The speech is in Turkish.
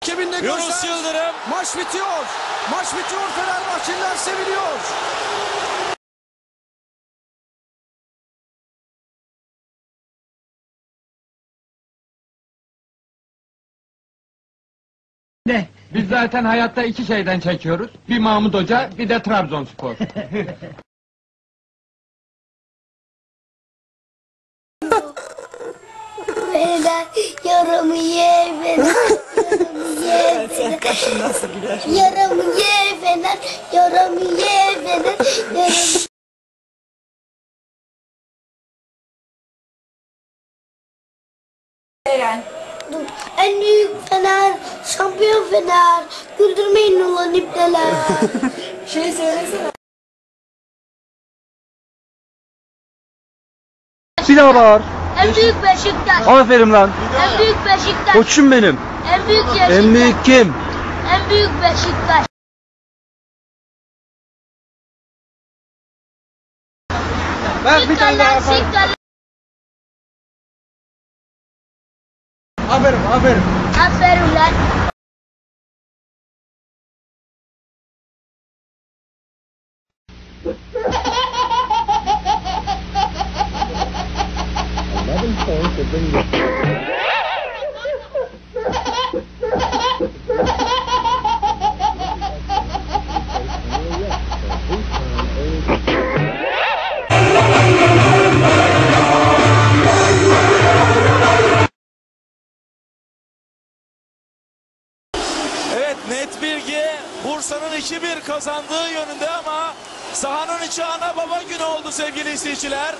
Kebinde Yunus gözler. Yıldırım. Maç bitiyor. Maç bitiyor. Fenerbahçeliler seviniyor. Ne? Biz zaten hayatta iki şeyden çekiyoruz. Bir Mahmut Hoca, bir de Trabzonspor. Fener yaramı ye Fener yaramı ye Fener yaramı ye Fener yaramı ye Fener yaramı Eren. En büyük Fener, şampiyon Fener. Güldürmeyin ulan ipneler. Şey söylesene. Bir daha bağır. en büyük Beşiktaş. Aferin lan. En büyük Beşiktaş. Koçum benim. En büyük Beşiktaş. En büyük kim? Büyük Beşiktaş. Ver bir tane daha yapar. Beşiktaş. Aferin aferin. Aferin lan. Evet net bilgi Bursa'nın 2-1 kazandığı yönünde ama sahanın içi ana baba günü oldu sevgili izleyiciler.